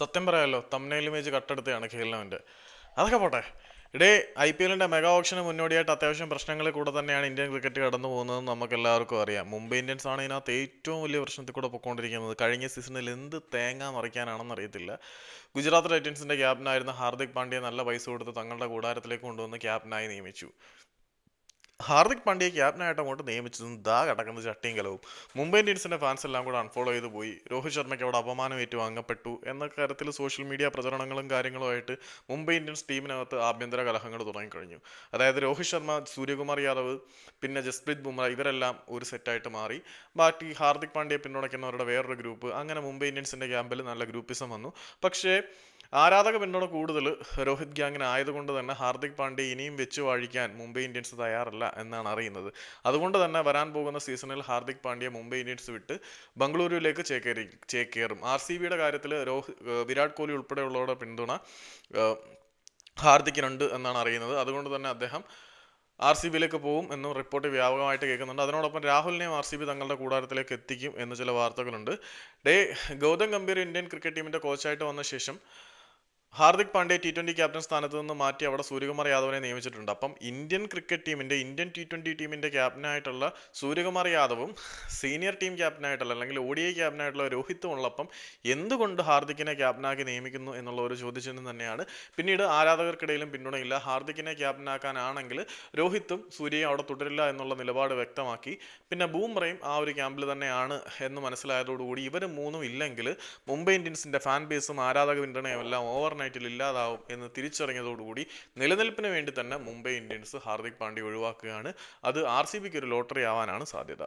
സത്യം പറയാമല്ലോ തമ്നയിൽ ഇമേജ് കട്ടെടുത്തതാണ് ഖേലിനവന്റെ അതൊക്കെ പോട്ടെ. ഇടേ ഐ പി എല്ലിന്റെ മെഗാ ഓപ്ഷന് മുന്നോടിയായിട്ട് അത്യാവശ്യം പ്രശ്നങ്ങളിൽ കൂടെ തന്നെയാണ് ഇന്ത്യൻ ക്രിക്കറ്റ് കടന്നു പോകുന്നത് നമുക്ക് എല്ലാവർക്കും അറിയാം. മുംബൈ ഇന്ത്യൻസ് ആണ് ഇതിനകത്ത് ഏറ്റവും വലിയ പ്രശ്നത്തിൽ കൂടെ പൊയ്ക്കൊണ്ടിരിക്കുന്നത് കഴിഞ്ഞ സീസണിൽ എന്ത് തേങ്ങ മറിക്കാനാണെന്ന് അറിയത്തില്ല. ഗുജറാത്ത് ടൈറ്റൻസിന്റെ ക്യാപ്റ്റനായിരുന്ന ഹാർദിക് പാണ്ഡ്യ നല്ല പൈസ കൊടുത്ത് തങ്ങളുടെ കൂടാരത്തിലേക്ക് കൊണ്ടുവന്ന് ക്യാപ്റ്റനായി നിയമിച്ചു. ഹാർദിക് പാണ്ഡ്യയെ ക്യാപ്റ്റനായിട്ട് അങ്ങോട്ട് നിയമിച്ചതും ദാ കിടക്കുന്ന ചട്ടിയും കലവും. മുംബൈ ഇന്ത്യൻസിന്റെ ഫാൻസ് എല്ലാം കൂടെ അൺഫോളോ ചെയ്ത് പോയി. രോഹിത് ശർമ്മയ്ക്ക് അവിടെ അപമാനം ഏറ്റുവാങ്ങപ്പെട്ടു എന്ന കാര്യത്തിൽ സോഷ്യൽ മീഡിയ പ്രചരണങ്ങളും കാര്യങ്ങളുമായിട്ട് മുംബൈ ഇന്ത്യൻസ് ടീമിനകത്ത് ആഭ്യന്തര കലഹങ്ങൾ തുടങ്ങിക്കഴിഞ്ഞു. അതായത് രോഹിത് ശർമ്മ സൂര്യകുമാർ യാദവ് പിന്നെ ജസ്പ്രീത് ബുംറ ഇവരെല്ലാം ഒരു സെറ്റായിട്ട് മാറി. ബാക്കി ഹാർദിക് പാണ്ഡ്യയെ പിന്തുണയ്ക്കുന്നവരുടെ വേറൊരു ഗ്രൂപ്പ് അങ്ങനെ മുംബൈ ഇന്ത്യൻസിന്റെ ക്യാമ്പിൽ നല്ല ഗ്രൂപ്പിസം വന്നു. പക്ഷേ ആരാധക പിന്തുണ കൂടുതൽ രോഹിത് ഗ്യാങ്ങിന് ആയതുകൊണ്ട് തന്നെ ഹാർദിക് പാണ്ഡ്യ ഇനിയും വെച്ച് വാഴിക്കാൻ മുംബൈ ഇന്ത്യൻസ് തയ്യാറല്ല. എന്നാണ് അറിയുന്നത്. അതുകൊണ്ട് തന്നെ വരാൻ പോകുന്ന സീസണിൽ ഹാർദിക് പാണ്ഡ്യ മുംബൈ ഇന്ത്യൻസ് വിട്ട് ബംഗളൂരുവിലേക്ക് ചേക്കേറി ചേക്കേറും. ആർ സി ബിയുടെ കാര്യത്തിൽ രോഹിത് വിരാട് കോഹ്ലി ഉൾപ്പെടെയുള്ളവരുടെ പിന്തുണ ഹാർദിക്കിനുണ്ട് എന്നാണ് അറിയുന്നത്. അതുകൊണ്ട് തന്നെ അദ്ദേഹം ആർ സി ബിയിലേക്ക് പോകും എന്നും റിപ്പോർട്ട് വ്യാപകമായിട്ട് കേൾക്കുന്നുണ്ട്. അതിനോടൊപ്പം രാഹുലിനെയും ആർ സി ബി തങ്ങളുടെ കൂടാരത്തിലേക്ക് എത്തിക്കും എന്ന് ചില വാർത്തകളുണ്ട്. ഡേ ഗൗതം ഗംഭീർ ഇന്ത്യൻ ക്രിക്കറ്റ് ടീമിന്റെ കോച്ചായിട്ട് വന്ന ശേഷം Hardik Pandya T twenty captain സ്ഥാനത്ത് നിന്ന് മാറ്റി അവിടെ സൂര്യകുമാർ യാദവിനെ നിയമിച്ചിട്ടുണ്ട്. അപ്പം ഇന്ത്യൻ ക്രിക്കറ്റ് ടീമിന്റെ ഇന്ത്യൻ ടി ട്വന്റി ടീമിന്റെ ക്യാപ്റ്റനായിട്ടുള്ള സൂര്യകുമാർ യാദവും സീനിയർ ടീം ക്യാപ്റ്റനായിട്ടുള്ള അല്ലെങ്കിൽ ഒ ഡി ഐ ക്യാപ്റ്റനായിട്ടുള്ള രോഹിത്തും ഉള്ളപ്പം എന്തുകൊണ്ട് ഹാർദിക്കിനെ ക്യാപ്റ്റനാക്കി നിയമിക്കുന്നു എന്നുള്ള ഒരു ചോദ്യചിഹ്നം തന്നെയാണ്. പിന്നീട് ആരാധകർക്കിടയിലും പിന്തുണയില്ല. ഹാർദിക്കിനെ ക്യാപ്റ്റനാക്കാനാണെങ്കിൽ രോഹിത്തും സൂര്യയും അവിടെ തുടരില്ല എന്നുള്ള നിലപാട് വ്യക്തമാക്കി. പിന്നെ ബൂംറയും ആ ഒരു ക്യാമ്പിൽ തന്നെയാണ് എന്ന് മനസ്സിലായതോടുകൂടി ഇവർ മൂന്നും ഇല്ലെങ്കിൽ മുംബൈ ഇന്ത്യൻസിന്റെ ഫാൻ ബേസും ആരാധക പിന്തുണയും എല്ലാം ഓവർനൈറ്റിൽ ഇല്ലാതാവും എന്ന് തിരിച്ചറിഞ്ഞതോടുകൂടി നിലനിൽപ്പിന് വേണ്ടി തന്നെ മുംബൈ ഇന്ത്യൻസ് ഹാർദിക് പാണ്ഡ്യ ഒഴിവാക്കുകയാണ്. അത് ആർ സി ബിക്ക് ഒരു ലോട്ടറി ആവാനാണ് സാധ്യത.